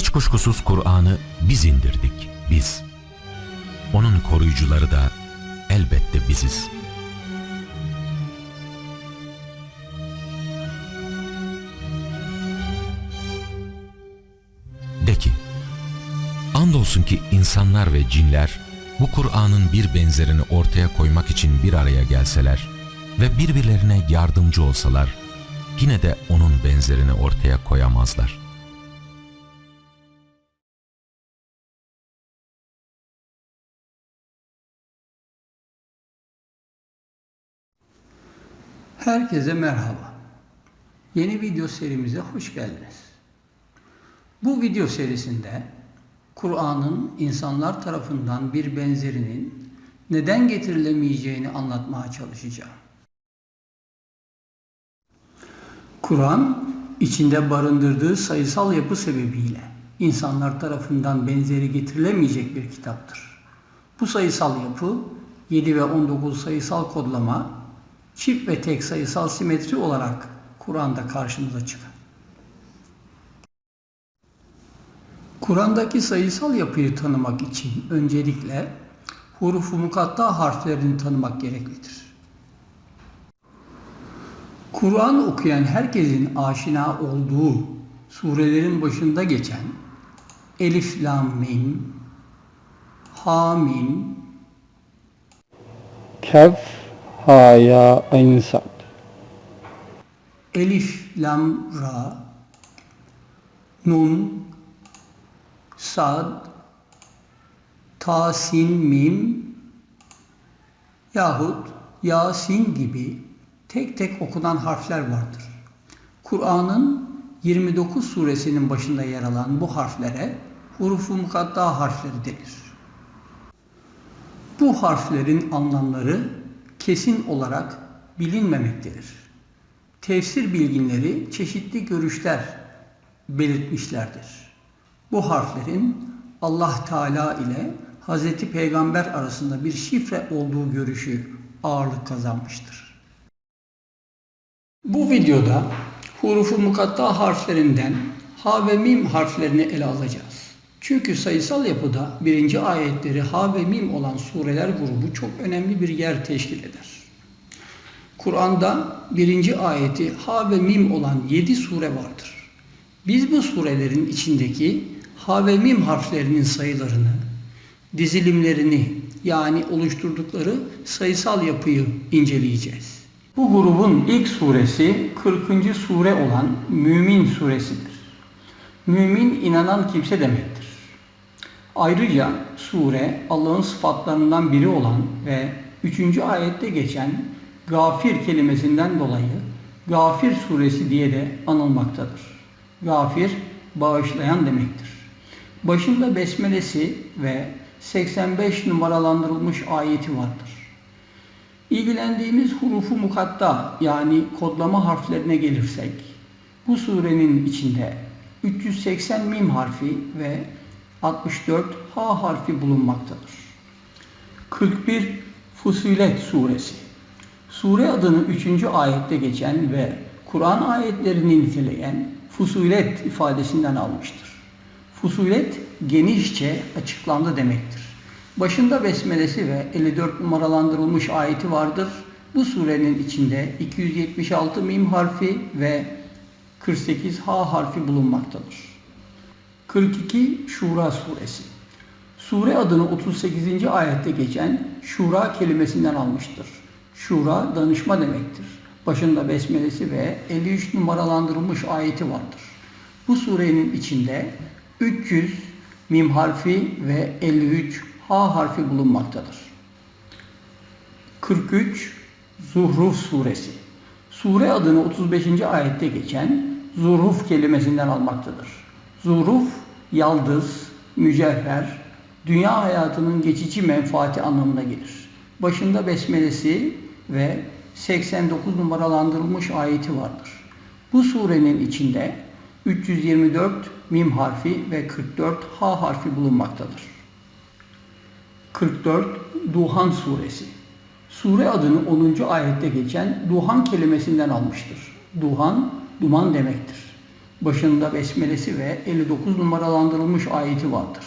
Hiç kuşkusuz Kur'an'ı biz indirdik, biz. Onun koruyucuları da elbette biziz. De ki, andolsun ki insanlar ve cinler bu Kur'an'ın bir benzerini ortaya koymak için bir araya gelseler ve birbirlerine yardımcı olsalar, yine de onun benzerini ortaya koyamazlar. Herkese merhaba. Yeni video serimize hoş geldiniz. Bu video serisinde Kur'an'ın insanlar tarafından bir benzerinin neden getirilemeyeceğini anlatmaya çalışacağım. Kur'an içinde barındırdığı sayısal yapı sebebiyle insanlar tarafından benzeri getirilemeyecek bir kitaptır. Bu sayısal yapı 7 ve 19 sayısal kodlama, çift ve tek sayısal simetri olarak Kur'an'da karşımıza çıkar. Kur'an'daki sayısal yapıyı tanımak için öncelikle hurufu mukatta harflerini tanımak gereklidir. Kur'an okuyan herkesin aşina olduğu surelerin başında geçen Elif, Lam, Mim, Ha, Mim, Kef, ha, ya, ayn, sad. Elif, Lam, Ra, Nun, Sad, Ta, Sin, Mim yahut Yasin gibi tek tek okunan harfler vardır. Kur'an'ın 29 suresinin başında yer alan bu harflere hurufu mukatta harfleri denir. Bu harflerin anlamları kesin olarak bilinmemektedir. Tefsir bilginleri çeşitli görüşler belirtmişlerdir. Bu harflerin Allah Teala ile Hz. Peygamber arasında bir şifre olduğu görüşü ağırlık kazanmıştır. Bu videoda hurufu mukatta harflerinden ha ve mim harflerini ele alacağız. Çünkü sayısal yapıda birinci ayetleri ha ve mim olan sureler grubu çok önemli bir yer teşkil eder. Kur'an'da birinci ayeti ha ve mim olan yedi sure vardır. Biz bu surelerin içindeki ha ve mim harflerinin sayılarını, dizilimlerini yani oluşturdukları sayısal yapıyı inceleyeceğiz. Bu grubun ilk suresi 40. sure olan Mümin suresidir. Mümin inanan kimse demektir. Ayrıca sure Allah'ın sıfatlarından biri olan ve 3. ayette geçen gafir kelimesinden dolayı Gafir suresi diye de anılmaktadır. Gafir bağışlayan demektir. Başında besmelesi ve 85 numaralandırılmış ayeti vardır. İlgilendiğimiz hurufu mukatta yani kodlama harflerine gelirsek, bu surenin içinde 380 mim harfi ve 64 ha harfi bulunmaktadır. 41 Fusilet suresi. Sure adını 3. ayette geçen ve Kur'an ayetlerini niteleyen fusulet ifadesinden almıştır. Fusulet genişçe açıklandı demektir. Başında besmelesi ve 54 numaralandırılmış ayeti vardır. Bu surenin içinde 276 mim harfi ve 48 ha harfi bulunmaktadır. 42 Şura suresi. Sure adını 38. ayette geçen Şura kelimesinden almıştır. Şura danışma demektir. Başında besmelesi ve 53 numaralandırılmış ayeti vardır. Bu surenin içinde 300 mim harfi ve 53 ha harfi bulunmaktadır. 43 Zuhruf suresi. Sure adını 35. ayette geçen Zuhruf kelimesinden almaktadır. Zuhruf, yaldız, mücevher, dünya hayatının geçici menfaati anlamına gelir. Başında besmelesi ve 89 numaralandırılmış ayeti vardır. Bu surenin içinde 324 mim harfi ve 44 ha harfi bulunmaktadır. 44 Duhan suresi. Sure adını 10. ayette geçen Duhan kelimesinden almıştır. Duhan, duman demektir. Başında besmelesi ve 59 numaralandırılmış ayeti vardır.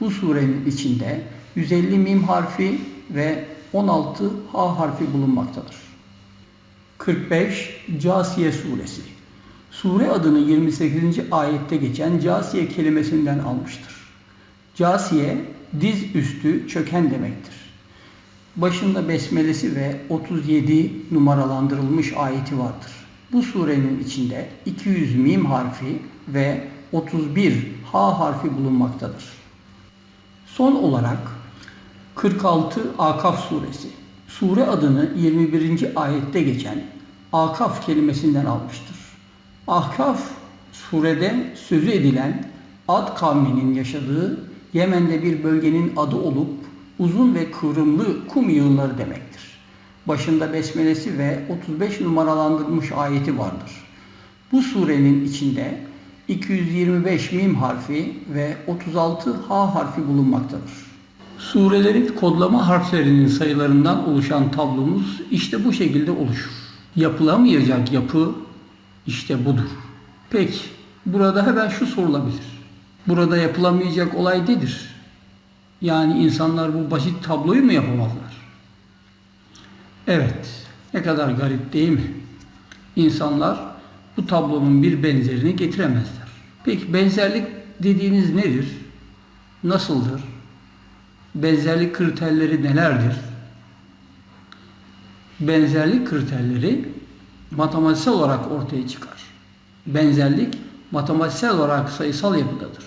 Bu surenin içinde 150 mim harfi ve 16 ha harfi bulunmaktadır. 45 Casiye suresi. Sure adını 28. ayette geçen Casiye kelimesinden almıştır. Casiye diz üstü çöken demektir. Başında besmelesi ve 37 numaralandırılmış ayeti vardır. Bu surenin içinde 200 mim harfi ve 31 ha harfi bulunmaktadır. Son olarak 46 Akaf suresi. Sure adını 21. ayette geçen Akaf kelimesinden almıştır. Ahkaf surede sözü edilen Ad kavminin yaşadığı Yemen'de bir bölgenin adı olup uzun ve kıvrımlı kum yığınları demektir. Başında besmelesi ve 35 numaralandırılmış ayeti vardır. Bu surenin içinde 225 mim harfi ve 36 ha harfi bulunmaktadır. Surelerin kodlama harflerinin sayılarından oluşan tablomuz işte bu şekilde oluşur. Yapılamayacak yapı işte budur. Peki, burada hemen şu sorulabilir. Burada yapılamayacak olay nedir? Yani insanlar bu basit tabloyu mu yapamazlar? Evet, ne kadar garip değil mi? İnsanlar bu tablonun bir benzerini getiremezler. Peki benzerlik dediğiniz nedir? Nasıldır? Benzerlik kriterleri nelerdir? Benzerlik kriterleri matematiksel olarak ortaya çıkar. Benzerlik matematiksel olarak sayısal yapıdadır.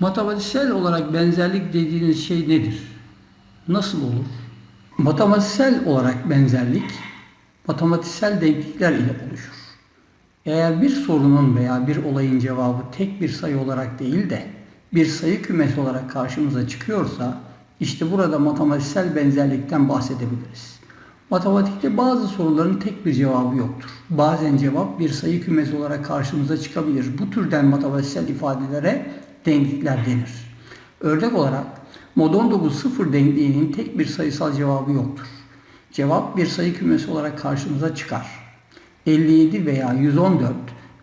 Matematiksel olarak benzerlik dediğiniz şey nedir? Nasıl olur? Matematiksel olarak benzerlik matematiksel denklikler ile oluşur. Eğer bir sorunun veya bir olayın cevabı tek bir sayı olarak değil de bir sayı kümesi olarak karşımıza çıkıyorsa işte burada matematiksel benzerlikten bahsedebiliriz. Matematikte bazı soruların tek bir cevabı yoktur. Bazen cevap bir sayı kümesi olarak karşımıza çıkabilir. Bu türden matematiksel ifadelere denklikler denir. Örnek olarak mod 19 sıfır denkliğinin tek bir sayısal cevabı yoktur. Cevap bir sayı kümesi olarak karşımıza çıkar. 57 veya 114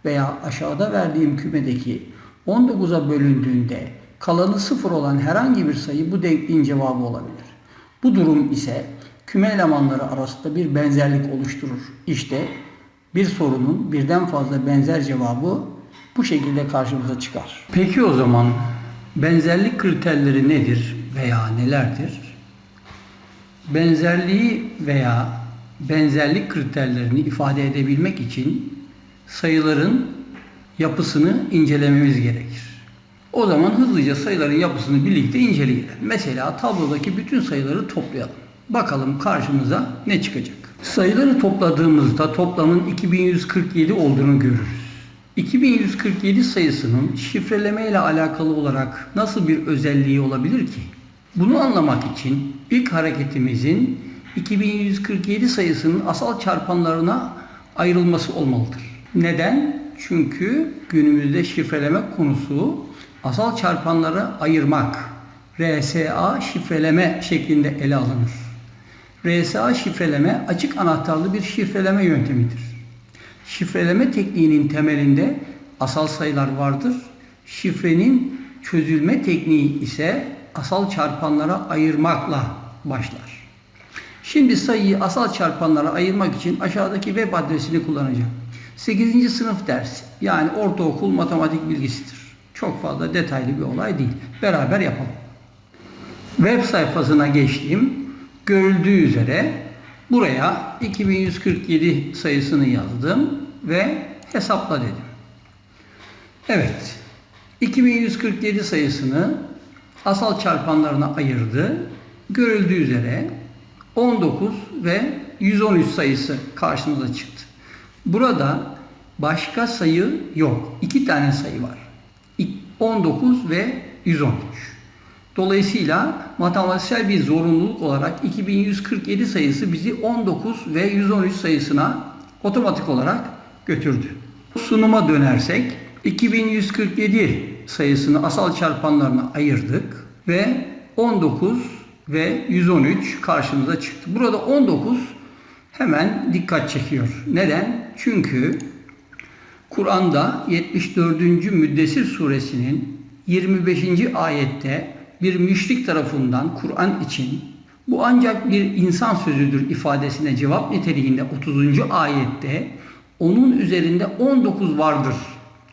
veya aşağıda verdiğim kümedeki 19'a bölündüğünde kalanı sıfır olan herhangi bir sayı bu denkliğin cevabı olabilir. Bu durum ise küme elemanları arasında bir benzerlik oluşturur. İşte bir sorunun birden fazla benzer cevabı bu şekilde karşımıza çıkar. Peki o zaman benzerlik kriterleri nedir veya nelerdir? Benzerliği veya benzerlik kriterlerini ifade edebilmek için sayıların yapısını incelememiz gerekir. O zaman hızlıca sayıların yapısını birlikte inceleyelim. Mesela tablodaki bütün sayıları toplayalım. Bakalım karşımıza ne çıkacak. Sayıları topladığımızda toplamın 2147 olduğunu görürüz. 2147 sayısının şifreleme ile alakalı olarak nasıl bir özelliği olabilir ki? Bunu anlamak için ilk hareketimizin 2147 sayısının asal çarpanlarına ayrılması olmalıdır. Neden? Çünkü günümüzde şifreleme konusu asal çarpanları ayırmak, RSA şifreleme şeklinde ele alınır. RSA şifreleme açık anahtarlı bir şifreleme yöntemidir. Şifreleme tekniğinin temelinde asal sayılar vardır. Şifrenin çözülme tekniği ise asal çarpanlara ayırmakla başlar. Şimdi sayıyı asal çarpanlara ayırmak için aşağıdaki web adresini kullanacağım. 8. sınıf dersi yani ortaokul matematik bilgisidir. Çok fazla detaylı bir olay değil. Beraber yapalım. Web sayfasına geçtiğim görüldüğü üzere buraya 2147 sayısını yazdım ve hesapla dedim. Evet. 2147 sayısını asal çarpanlarına ayırdı. Görüldüğü üzere 19 ve 113 sayısı karşımıza çıktı. Burada başka sayı yok. İki tane sayı var. 19 ve 113. Dolayısıyla matematiksel bir zorunluluk olarak 2147 sayısı bizi 19 ve 113 sayısına otomatik olarak götürdü. Sunuma dönersek 2147 sayısını asal çarpanlarına ayırdık ve 19 ve 113 karşımıza çıktı. Burada 19 hemen dikkat çekiyor. Neden? Çünkü Kur'an'da 74. Müddessir suresinin 25. ayette bir müşrik tarafından Kur'an için bu ancak bir insan sözüdür ifadesine cevap niteliğinde 30. ayette onun üzerinde 19 vardır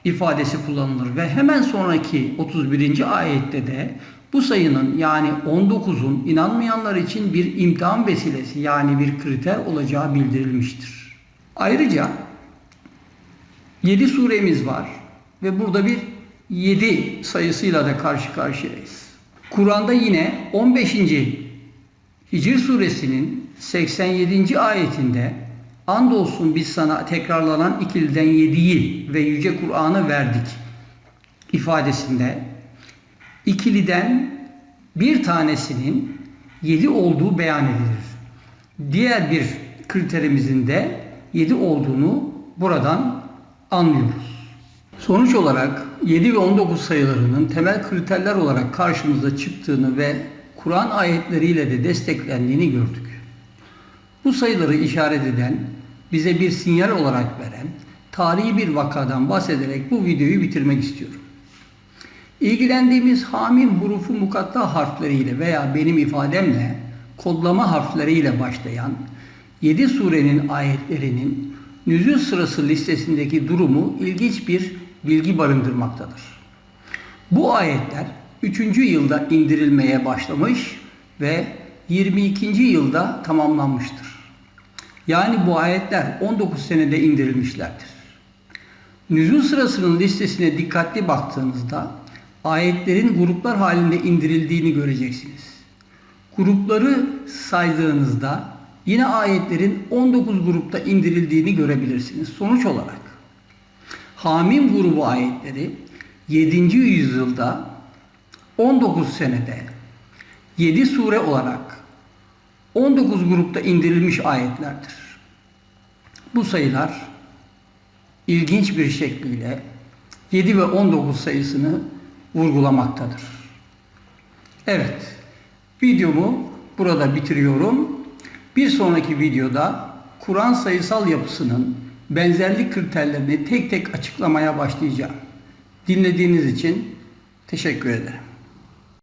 ifadesi kullanılır ve hemen sonraki 31. ayette de bu sayının yani 19'un inanmayanlar için bir imtihan vesilesi yani bir kriter olacağı bildirilmiştir. Ayrıca 7 suremiz var ve burada bir 7 sayısıyla da karşı karşıyayız. Kur'an'da yine 15. Hicr suresinin 87. ayetinde andolsun biz sana tekrarlanan ikiliden yediyi ve yüce Kur'an'ı verdik ifadesinde ikiliden bir tanesinin yedi olduğu beyan edilir. Diğer bir kriterimizin de yedi olduğunu buradan anlıyoruz. Sonuç olarak 7 ve 19 sayılarının temel kriterler olarak karşımıza çıktığını ve Kur'an ayetleriyle de desteklendiğini gördük. Bu sayıları işaret eden, bize bir sinyal olarak veren, tarihi bir vakadan bahsederek bu videoyu bitirmek istiyorum. İlgilendiğimiz hamim hurufu mukatta harfleriyle veya benim ifademle kodlama harfleriyle başlayan 7 surenin ayetlerinin nüzul sırası listesindeki durumu ilginç bir bilgi barındırmaktadır. Bu ayetler 3. yılda indirilmeye başlamış ve 22. yılda tamamlanmıştır. Yani bu ayetler 19 senede indirilmişlerdir. Nüzul sırasının listesine dikkatli baktığınızda ayetlerin gruplar halinde indirildiğini göreceksiniz. Grupları saydığınızda yine ayetlerin 19 grupta indirildiğini görebilirsiniz. Sonuç olarak Hamim grubu ayetleri 7. yüzyılda 19 senede 7 sure olarak 19 grupta indirilmiş ayetlerdir. Bu sayılar ilginç bir şekliyle 7 ve 19 sayısını vurgulamaktadır. Evet, videomu burada bitiriyorum. Bir sonraki videoda Kur'an sayısal yapısının benzerlik kriterlerini tek tek açıklamaya başlayacağım. Dinlediğiniz için teşekkür ederim.